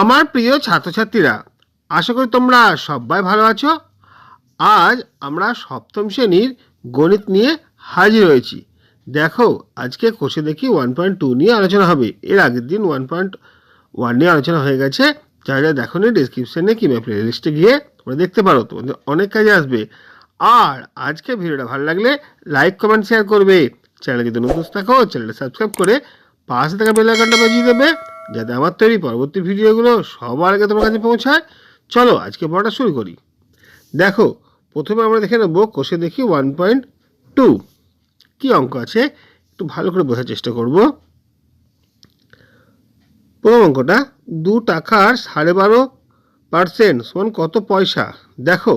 আমার প্রিয় ছাত্রছাত্রীরা, আশা করি তোমরা সবাই ভালো আছো। আজ আমরা সপ্তম শ্রেণির গণিত নিয়ে হাজির হয়েছি। দেখো, আজকে কোষে দেখি ওয়ান পয়েন্ট টু নিয়ে আলোচনা হবে। এর আগের দিন ওয়ান পয়েন্ট ওয়ান নিয়ে আলোচনা হয়ে গেছে। যারা যারা দেখো নি ডিসক্রিপশানে কিংবা প্লে লিস্টে গিয়ে তোমরা দেখতে পারো। তোমাদের অনেক কাজে আসবে। আর আজকে ভিডিওটা ভালো লাগলে লাইক কমেন্ট শেয়ার করবে। চ্যানেল যদি নতুন থাকো, চ্যানেলটা সাবস্ক্রাইব করে পাশে থাকা বেল বাজিয়ে দেবে। যাতে আমার তৈরি পরবর্তী ভিডিওগুলো সবার আগে তোমার কাছে পৌঁছায়, চলো আজকে পড়াটা শুরু করি। দেখো, প্রথমে আমরা দেখে নেব কোষে দেখি ওয়ান পয়েন্ট টু কী অঙ্ক আছে? একটু ভালো করে বোঝার চেষ্টা করব। প্রথম অঙ্কটা, দু টাকার সাড়ে বারো পার্সেন্ট সমান কত পয়সা? দেখো,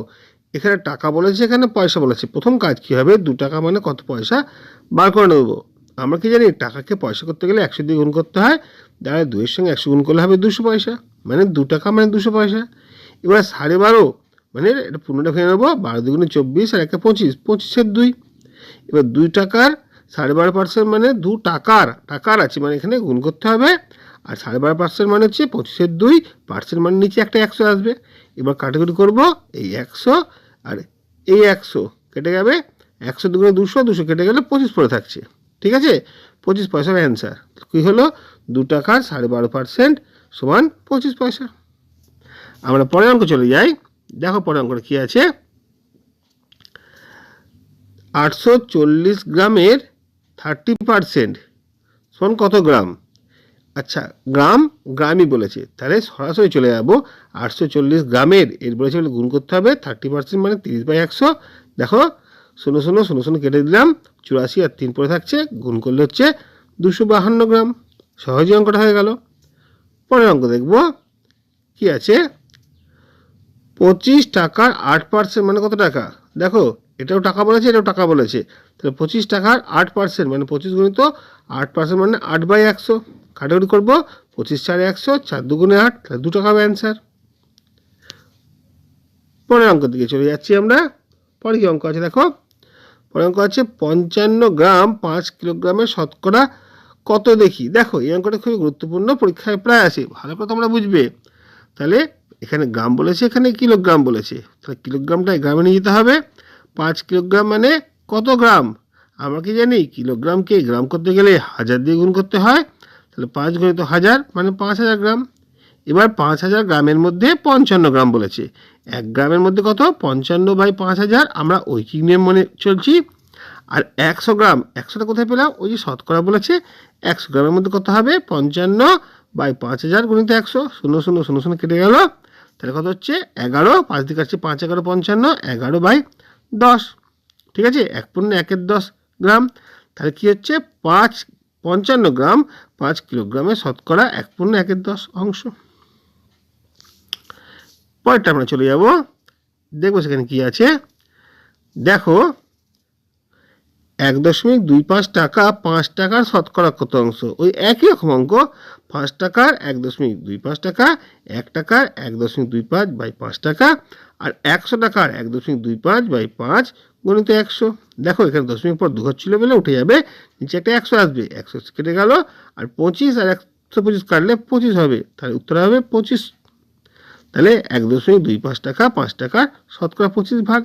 এখানে টাকা বলেছে, এখানে পয়সা বলেছে। প্রথম কাজ কী হবে? দু টাকা মানে কত পয়সা? বার করে নেব। আমরা কি জানি, টাকাকে পয়সা করতে গেলে একশো দিয়ে গুণ করতে হয় দাঁড়ায় দুইয়ের সঙ্গে একশো গুণ করলে হবে দুশো পয়সা মানে দু টাকা মানে দুশো পয়সা। এবার সাড়ে বারো মানে এটা পনেরোটা ভেঙে নেব, বারো দুগুণে চব্বিশ আর একটা পঁচিশ পঁচিশের দুই। এবার দুই টাকার সাড়ে বারো পার্সেন্ট মানে দু টাকার টাকার আছে মানে এখানে গুণ করতে হবে। আর সাড়ে বারো পার্সেন্ট মানে হচ্ছে পঁচিশের দুই, পার্সেন্ট মানে নিচে একটা একশো আসবে। এবার কাটাকুটি করব, এই একশো আর এই একশো কেটে যাবে, একশো দুগুণে দুশো দুশো কেটে গেলে পঁচিশ পড়ে থাকছে। ঠিক আছে? পঁচিশ পয়সার অ্যান্সার কী হলো? দু টাকার সাড়ে বারো পার্সেন্ট সমান পঁচিশ পয়সা। আমরা পরের অঙ্ক চলে যাই। দেখো পরের অঙ্কটা কী আছে? আটশো চল্লিশ গ্রামের থার্টি পার্সেন্ট সমান কত গ্রাম? আচ্ছা গ্রাম গ্রামই বলেছে। তাহলে সরাসরি চলে যাব। আটশো চল্লিশ গ্রামের, এর বলেছে বলে গুণ করতে হবে। থার্টি পার্সেন্ট মানে তিরিশ বাই একশো। দেখো শূন্য শূন্য শূন্য শূন্য কেটে দিলাম। চুরাশি আর তিন পরে থাকছে, গুণ করলে হচ্ছে দুশো বাহান্ন গ্রাম। সহজে অঙ্কটা হয়ে গেল। পরের অঙ্ক দেখব। কি আছে? পঁচিশ টাকার আট পার্সেন্ট মানে কত টাকা? দেখো, এটাও টাকা বলেছে, এটাও টাকা বলেছে। তাহলে পঁচিশ টাকার আট পার্সেন্ট মানে পঁচিশ গুণিত আট পার্সেন্ট মানে আট বাই একশো। কাটাকুটি করব, পঁচিশ চারে একশো, চার দুগুণে আট, তাহলে দু টাকা হবে অ্যান্সার পরের অঙ্ক দিকে চলে যাচ্ছি আমরা। পরে কি অঙ্ক আছে দেখো? পরের অঙ্ক আছে পঞ্চান্ন গ্রাম পাঁচ কিলোগ্রামের শতকরা কত দেখি? দেখো, এই অঙ্কটা খুবই গুরুত্বপূর্ণ, পরীক্ষায় প্রায় আসে ভালো করে তোমরা বুঝবে। তাহলে এখানে গ্রাম বলেছে, এখানে কিলোগ্রাম বলেছে। তাহলে কিলোগ্রামটা গ্রামে নিয়ে যেতে হবে। পাঁচ কিলোগ্রাম মানে কত গ্রাম? আমরা কি জানি, কিলোগ্রামকে গ্রাম করতে গেলে হাজার দিয়ে গুণ করতে হয়। তাহলে পাঁচ গণিত হাজার মানে পাঁচ হাজার গ্রাম। এবার পাঁচ হাজার গ্রামের মধ্যে পঞ্চান্ন গ্রাম বলেছে। এক গ্রামের মধ্যে কত? পঞ্চান্ন বাই পাঁচ হাজার আমরা ঐকিক নিয়ম মনে চলছি। আর একশো গ্রাম, একশোটা কোথায় পেলাম? ওই যে শতকরা বলেছে, একশো গ্রামের মধ্যে কত হবে? পঞ্চান্ন বাই পাঁচ হাজার গুণিত একশো, শূন্য শূন্য শূন্য শূন্য কেটে গেল। তাহলে কত হচ্ছে? এগারো, পাঁচ দিকে আসছে পাঁচ, এগারো, পঞ্চান্ন, এগারো বাই দশ। ঠিক আছে? এক পূর্ণ একের দশ গ্রাম। তাহলে কী হচ্ছে? পাঁচ, পঞ্চান্ন গ্রাম, পাঁচ কিলোগ্রামে শতকরা এক পূর্ণ একের দশ অংশ। পরেরটা আমরা চলে যাব। দেখব সেখানে কী আছে। দেখো, এক দশমিক দুই পাঁচ টাকা পাঁচ টাকার শতকরা কত অংশ? ওই একই রকম অঙ্ক। পাঁচ টাকার এক দশমিক দুই পাঁচ টাকা, এক টাকার এক দশমিক দুই পাঁচ বাই পাঁচ টাকা, আর একশো টাকার এক দশমিক দুই পাঁচ বাই পাঁচ গণিত একশো। দেখো, এখানে দশমিক পর দু ছিল বলে উঠে যাবে। নিচে একটা একশো আসবে, একশো কেটে গেল, আর পঁচিশ আর একশো পঁচিশ কাটলে পঁচিশ হবে। তাহলে উত্তর হবে পঁচিশ তাহলে এক দশমিক দুই পাঁচ টাকা পাঁচ টাকা শতকরা পঁচিশ ভাগ।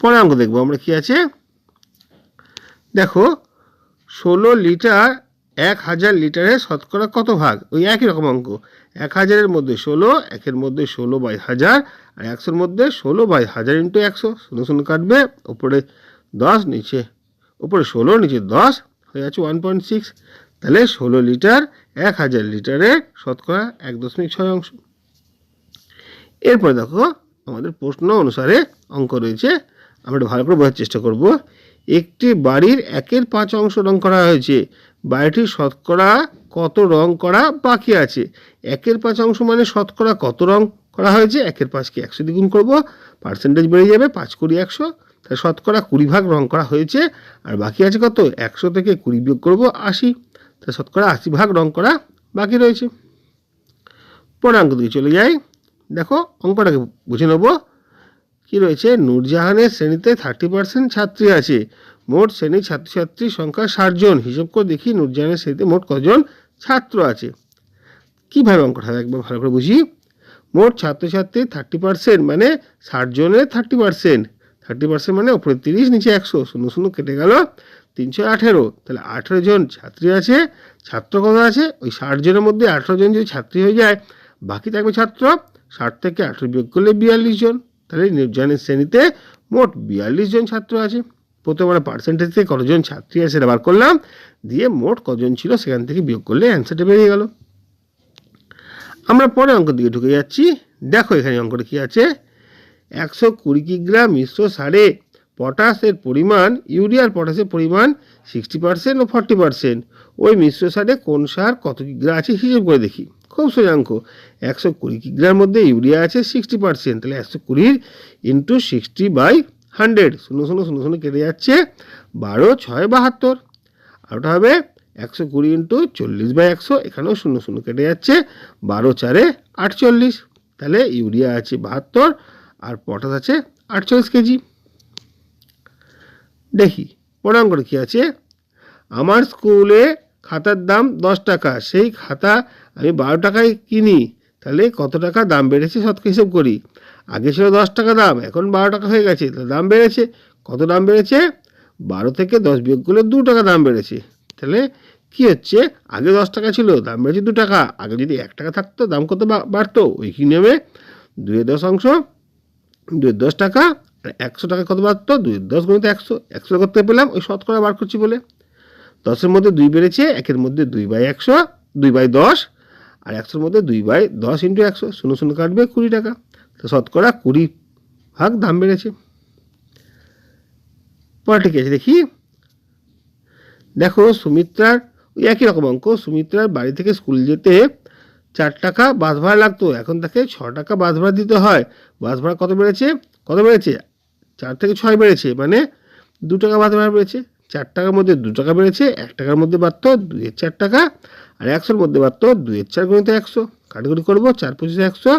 পরে অঙ্ক দেখব আমরা কি আছে? দেখো, ষোলো লিটার এক হাজার লিটারে শতকরা কত ভাগ? ওই একই রকম অঙ্ক। এক হাজারের মধ্যে ষোলো, একের মধ্যে ষোলো বাই হাজার, আর একশোর মধ্যে ষোলো বাই হাজার ইন্টু একশো। শূন্য শূন্য কাটবে, ওপরে দশ, নিচে, ওপরে ষোলো, নিচে দশ, হয়ে আছে ওয়ান পয়েন্ট সিক্স তাহলে ষোলো লিটার এক হাজার লিটারে শতকরা এক দশমিক ছয় অংশ। এরপরে দেখো, আমাদের প্রশ্ন অনুসারে অঙ্ক রয়েছে। আমরা একটু ভালো করে বোঝার চেষ্টা করব। একটি বাড়ির একের পাঁচ অংশ রং করা হয়েছে। বাড়িটির শতকরা কত রং করা বাকি আছে? একের পাঁচ অংশ মানে শতকরা কত রং করা হয়েছে? একের পাঁচকে একশো দ্বিগুণ করব। পার্সেন্টেজ বেড়ে যাবে, পাঁচ কুড়ি একশো। তাহলে শতকরা কুড়ি ভাগ রং করা হয়েছে। আর বাকি আছে কত? একশো থেকে কুড়ি বিয়োগ করব আশি। তাহলে শতকরা আশি ভাগ রং করা বাকি রয়েছে। পরে অঙ্ক দিকে চলে যাই। দেখো অঙ্কটাকে বুঝে নেব। কি রয়েছে? নূরজাহানের শ্রেণীতে থার্টি পার্সেন্ট ছাত্রী আছে। মোট শ্রেণির ছাত্রছাত্রীর সংখ্যা ষাট জন। হিসাব করে দেখি নূরজাহানের শ্রেণীতে মোট কজন ছাত্র আছে। কীভাবে অঙ্কটা একবার ভালো করে বুঝি। মোট ছাত্রছাত্রী থার্টি পার্সেন্ট মানে ষাটজনের থার্টি পার্সেন্ট থার্টি পার্সেন্ট মানে ওপরে তিরিশ, নিচে একশো। শূন্য শূন্য কেটে গেল তিনশো আঠেরো। তাহলে আঠেরো জন ছাত্রী আছে, ছাত্র কত আছে? ওই ষাট জনের মধ্যে আঠেরো জন যদি ছাত্রী হয়ে যায়, বাকি থাকবে ছাত্র ষাট থেকে আঠেরো বিয়োগ করলে বিয়াল্লিশ জন। তাহলে নির্জনের শ্রেণীতে মোট বিয়াল্লিশ জন ছাত্র আছে। প্রথমে আমরা পার্সেন্টেজ থেকে কতজন ছাত্রী আছে সেটা বার করলাম। দিয়ে মোট কজন ছিল সেখান থেকে বিয়োগ করলে অ্যান্সারটা বেরিয়ে গেল। আমরা পরে অঙ্ক দিকে ঢুকে যাচ্ছি। দেখো এখানে অঙ্কটা কী আছে? একশো কুড়ি কিগ্রা মিশ্র সারে, পটাশের পরিমাণ ইউরিয়ার পটাশের পরিমাণ সিক্সটি পার্সেন্ট ও ফর্টি পার্সেন্ট ওই মিশ্র সারে কোন সার, কত কিগ্রা আছে, হিসেব করে দেখি। সোজাঙ্ক। একশো কুড়ি কিগ্রার মধ্যে ইউরিয়া আছে সিক্সটি পার্সেন্ট তাহলে একশো কুড়ির ইন্টু সিক্সটি বাই হান্ড্রেড শূন্য শূন্য শূন্য শূন্য কেটে যাচ্ছে বারো, ছয়, বাহাত্তর। আর ওটা হবে একশো কুড়ি ইন্টু চল্লিশ বাই একশো, এখানেও শূন্য শূন্য কেটে যাচ্ছে বারো, চারে আটচল্লিশ। তাহলে ইউরিয়া আছে বাহাত্তর আর পটাশ আছে আটচল্লিশ কেজি। দেখি অঙ্কটা কী আছে? আমার স্কুলে খাতার দাম দশ টাকা। সেই খাতা আমি বারো টাকায় কিনি, তাহলে কত টাকা দাম বেড়েছে শতক হিসেব করি। আগে ছিল দশ টাকা দাম, এখন বারো টাকা হয়ে গেছে, তাহলে দাম বেড়েছে। কত দাম বেড়েছে? বারো থেকে দশ বিয়োগ করলে দু টাকা দাম বেড়েছে। তাহলে কি হচ্ছে? আগে দশ টাকা ছিল, দাম বেড়েছে দু টাকা। আগে যদি এক টাকা থাকতো, দাম কত বাড়তো? ওই কি নেবে? দুয়ে দশ অংশ দুই দশ টাকা একশো টাকা কত বাড়তো? দুয়ের দশ গণিত একশো একশো করতে পেলাম? ওই শতকরা বার করছি বলে। দশের মধ্যে দুই বেড়েছে, একের মধ্যে দুই বাই একশো, দুই বাই দশ, আর একশোর মধ্যে দুই বাই দশ ইন্টু একশো, শূন্য শূন্য কাটবে কুড়ি টাকা। তো শতকরা কুড়ি ভাগ দাম বেড়েছে। পরে ঠিক আছে দেখি। দেখো সুমিত্রার, ওই একই রকম অঙ্ক, সুমিত্রার বাড়ি থেকে স্কুল যেতে চার টাকা বাস ভাড়া লাগতো, এখন তাকে ছ টাকা বাস ভাড়া দিতে হয়। বাস ভাড়া কত বেড়েছে? কত বেড়েছে? চার থেকে ছয় বেড়েছে মানে দু টাকা বাস ভাড়া বেড়েছে। চার টাকার মধ্যে দু টাকা বেড়েছে, এক টাকার মধ্যে বাড়ত, দুইয়ের চার টাকা, আর একশোর মধ্যে বাড়ত, দুইয়ের চার গুণিত একশো। কাটাকুটি করব, চার পঁচিশে একশো,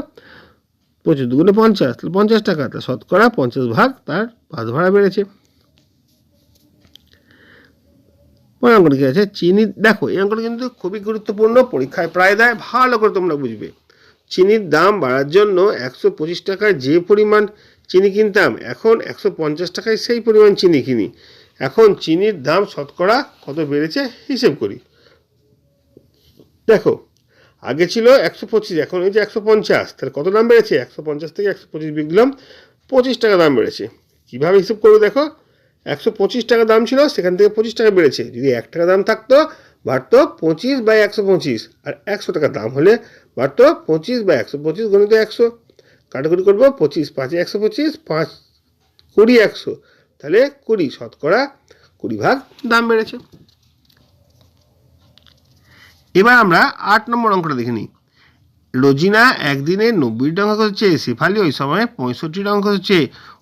পঁচিশ দুগুণে পঞ্চাশ, তাহলে পঞ্চাশ টাকা, তাহলে শতকরা পঞ্চাশ ভাগ তার বাস ভাড়া বেড়েছে। পরের অঙ্কটা কি আছে? চিনি, দেখো, এই অঙ্কটা কিন্তু খুবই গুরুত্বপূর্ণ, পরীক্ষায় প্রায় দেয়, ভালো করে তোমরা বুঝবে। চিনির দাম বাড়ার জন্য একশো পঁচিশ টাকায় যে পরিমাণ চিনি কিনতাম, এখন একশো পঞ্চাশ টাকায় সেই পরিমাণ চিনি কিনি। এখন চিনির দাম শতকরা কত বেড়েছে হিসেব করি। দেখো, আগে ছিল একশো পঁচিশ, এখন হয়েছে একশো পঞ্চাশ, তাহলে কত দাম বেড়েছে? একশো পঞ্চাশ থেকে একশো পঁচিশ বিকলাম পঁচিশ টাকা দাম বেড়েছে। কীভাবে হিসেব করব দেখো? একশো পঁচিশ টাকা দাম ছিল, সেখান থেকে পঁচিশ টাকা বেড়েছে। যদি এক টাকা দাম থাকতো, বাড়তো পঁচিশ বাই একশো পঁচিশ, আর একশো টাকা দাম হলে বাড়তো পঁচিশ বাই একশো পঁচিশ গণিত একশো। কাটাকুটি করব, পঁচিশ পাঁচে একশো পঁচিশ, পাঁচ কুড়ি একশো। তাহলে কুড়ি, শতকরা কুড়ি ভাগ দাম বেড়েছে। এবার আমরা আট নম্বর অঙ্কটা দেখে নিই। রোজিনা একদিনে নব্বইটা অঙ্ক হচ্ছে, শেফালি ওই সময় পঁয়ষট্টিটা অঙ্ক হচ্ছে।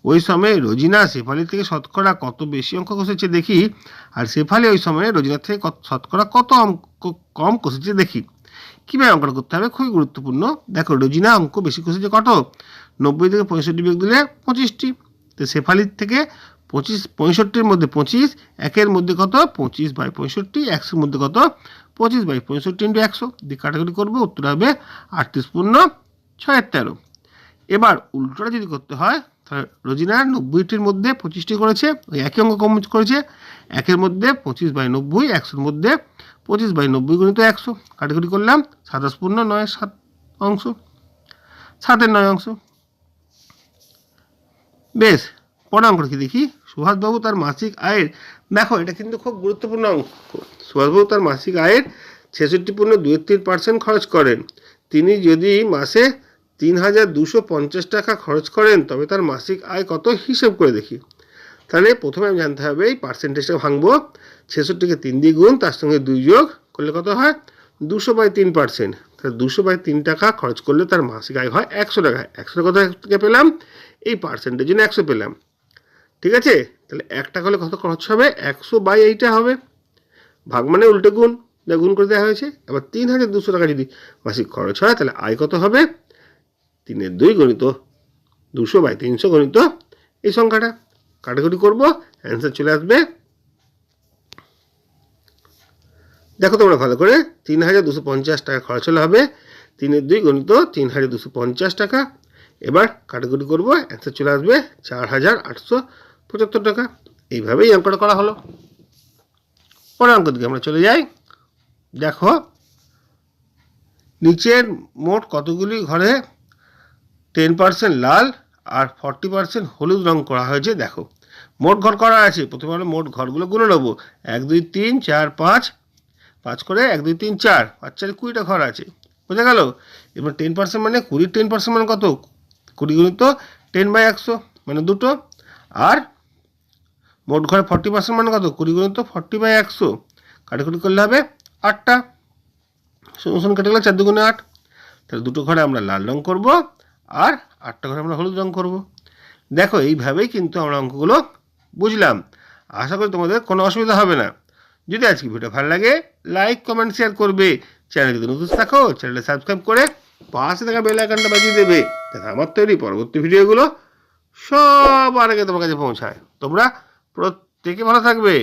ওই সময় রোজিনা শেফালি থেকে শতকরা কত বেশি অঙ্ক কষেছে দেখি। আর শেফালি ওই সময় রোজিনার থেকে শতকরা কত অঙ্ক, কম কষেছে দেখি। কীভাবে অঙ্কটা করতে হবে? খুবই গুরুত্বপূর্ণ। দেখো, রোজিনা অঙ্ক বেশি কষেছে কত? নব্বই থেকে পঁয়ষট্টি বিয়োগ দিলে পঁচিশটি। তো শেফালির থেকে পঁচিশ, পঁয়ষট্টির মধ্যে পঁচিশ, একের মধ্যে কত? পঁচিশ বাই পঁয়ষট্টি একশোর মধ্যে কত? পঁচিশ বাই পঁয়ষট্টি ইন্টু একশো। দিয়ে কাটাকুটি করব, উত্তর হবে আটত্রিশ পূর্ণ ছয়ের তেরো। এবার উল্টোটা যদি করতে হয়, তাহলে রোজিনা নব্বইটির মধ্যে পঁচিশটি করেছে, ওই একই অঙ্ক কম করেছে। একের মধ্যে পঁচিশ বাই নব্বই একশোর মধ্যে পঁচিশ বাই নব্বই গুণিত একশো। কাটাকুটি করলাম, সাতাশ পূর্ণ নয়, সাত অংশ। সাতের নয় অংশ। বেশ পরের অঙ্কটা কি দেখি, সুভাষবাবু তার মাসিক আয়ের দেখো, এটা কিন্তু খুব গুরুত্বপূর্ণ অঙ্ক সুভাষবাবু তার মাসিক আয়ের ছেষট্টি পূর্ণ দুই তিন পার্সেন্ট খরচ করেন। তিনি যদি মাসে তিন হাজার দুশো পঞ্চাশ টাকা খরচ করেন, তবে তার মাসিক আয় কত হিসেব করে দেখি। তাহলে প্রথমে আমি জানতে হবে, এই পার্সেন্টেজটা ভাঙবো। ছেষট্টিকে তিন দিয়ে গুণ, তার সঙ্গে দুই যোগ করলে কত হয়? দুশো বাই তিন পার্সেন্ট। তাহলে দুশো বাই তিন টাকা খরচ করলে তার মাসিক আয় হয় একশো টাকা। একশো টাকা কোথা থেকে পেলাম? এই পার্সেন্টের জন্য একশো পেলাম। ঠিক আছে? তাহলে এক টাকা হলে কত খরচ হবে? একশো বাই এইটা হবে। ভাগ মানে উল্টে গুণ। যা গুণ করে দেওয়া হয়েছে। এবার তিন হাজার দুশো টাকা যদি মাসিক খরচ হয়, তাহলে আয় কত হবে? তিনের দুই গণিত দুশো বাই তিনশো গণিত এই সংখ্যাটা। কাটাকুটি করব অ্যান্সার চলে আসবে। দেখো তোমরা ভালো করে, তিন হাজার দুশো পঞ্চাশ টাকা খরচ হলে হবে। তিনের দুই গণিত তিন হাজার দুশো পঞ্চাশ টাকা। এবার কাটাকুটি করব অ্যান্সার চলে আসবে। চার হাজার আটশো পঁচাত্তর টাকা। এইভাবেই অঙ্কটা করা হলো। পরের অঙ্ক দিকে আমরা চলে যাই। দেখো, নিচের মোট কতগুলি ঘরে টেন পার্সেন্ট লাল আর ফর্টি পার্সেন্ট হলুদ রং করা হয়েছে, দেখো। মোট ঘর করা আছে, প্রথমে আমরা মোট ঘরগুলো গুনে নেব। এক, দুই, তিন, চার, পাঁচ। পাঁচ করে এক, দুই, তিন, চার, পাঁচ, চারে কুড়িটা ঘর আছে। বোঝা গেল? এবার টেন পার্সেন্ট মানে কুড়ির টেন পার্সেন্ট মানে কত? কুড়ি গুণিত টেন বাই একশো মানে দুটো। আর মোট ঘরে ফর্টি পার্সেন্ট মানে কত? কুড়ি গুণ তো ফর্টি বাই একশো। কাটাকুটি করলে হবে আটটা। শূন্য শূন্য কেটে গেলে চার দুগুণে আট। তাহলে দুটো ঘরে আমরা লাল রং করব আর আটটা ঘরে আমরা হলুদ রং করব। দেখো, এইভাবেই কিন্তু আমরা অঙ্কগুলো বুঝলাম। আশা করি তোমাদের কোনো অসুবিধা হবে না। যদি আজকে ভিডিও ভালো লাগে লাইক কমেন্ট শেয়ার করবে। চ্যানেল যদি নতুন থাকো চ্যানেলটা সাবস্ক্রাইব করে পাশে থাকা বেল আইকনটা বাজিয়ে দেবে। যাতে আমার তৈরি পরবর্তী ভিডিওগুলো সবার আগে তোমার কাছে পৌঁছায়। তোমরা প্রত্যেকে ভালো থাকবে?